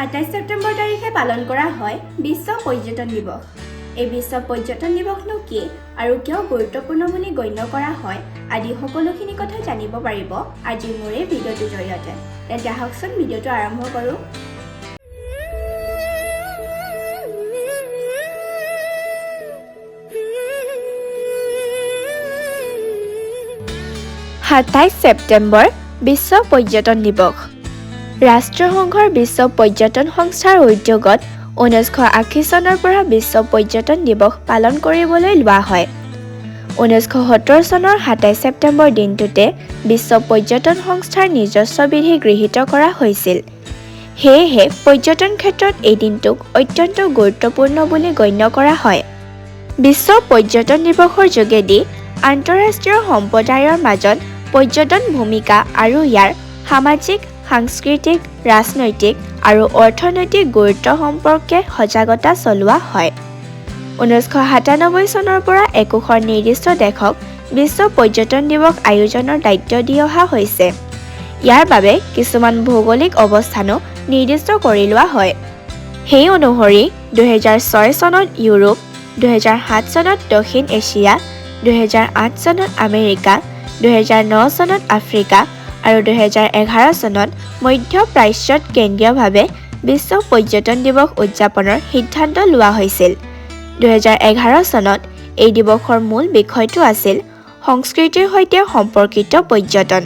সাতাইছ ছেপ্টেম্বৰ তাৰিখে পালন কৰা হয় বিশ্ব পৰ্যটন দিৱস। এই বিশ্ব পৰ্যটন দিৱসনো কি আৰু কিয় গুৰুত্বপূৰ্ণ বুলি গণ্য কৰা হয় আদি সকলোখিনি কথা জানিব পাৰিব আজিৰ মোৰ এই ভিডিঅ'টোৰ জৰিয়তে। তেন্তে আহকচোন ভিডিঅ'টো আৰম্ভ কৰোঁ। সাতাইছ ছেপ্টেম্বৰ বিশ্ব পৰ্যটন দিৱস। ৰাষ্ট্ৰসংঘৰ বিশ্ব পৰ্যটন সংস্থাৰ উদ্যোগত ঊনৈছশ আশী চনৰ পৰা বিশ্ব পৰ্যটন দিৱস পালন কৰিবলৈ লোৱা হয়। ঊনৈছশ সত্তৰ চনৰ সাতাইছ ছেপ্টেম্বৰ দিনটোতে বিশ্ব পৰ্যটন সংস্থাৰ নিজস্ব বিধি গৃহীত কৰা হৈছিল। সেয়েহে পৰ্যটন ক্ষেত্ৰত এই দিনটোক অত্যন্ত গুৰুত্বপূৰ্ণ বুলি গণ্য কৰা হয়। বিশ্ব পৰ্যটন দিৱসৰ যোগেদি আন্তঃৰাষ্ট্ৰীয় সম্প্ৰদায়ৰ মাজত পৰ্যটন ভূমিকা আৰু ইয়াৰ সামাজিক সাংস্কৃতিক ৰাজনৈতিক আৰু অৰ্থনৈতিক গুৰুত্ব সম্পৰ্কে সজাগতা চলোৱা হয়। ঊনৈছশ সাতানব্বৈ চনৰ পৰা একোখন নিৰ্দিষ্ট দেশক বিশ্ব পৰ্যটন দিৱস আয়োজনৰ দায়িত্ব দি অহা হৈছে। ইয়াৰ বাবে কিছুমান ভৌগোলিক অৱস্থানো নিৰ্দিষ্ট কৰি লোৱা হয়। সেই অনুসৰি দুহেজাৰ ছয় চনত ইউৰোপ দুহেজাৰ সাত চনত দক্ষিণ এছিয়া দুহেজাৰ আঠ চনত আমেৰিকা দুহেজাৰ ন চনত আফ্ৰিকা আৰু দুহেজাৰ এঘাৰ চনত মধ্য প্ৰাচ্যত কেন্দ্ৰীয়ভাৱে বিশ্ব পৰ্যটন দিৱস উদযাপনৰ সিদ্ধান্ত লোৱা হৈছিল। দুহেজাৰ এঘাৰ চনত এই দিৱসৰ মূল বিষয়টো আছিল সংস্কৃতিৰ সৈতে সম্পৰ্কিত পৰ্যটন।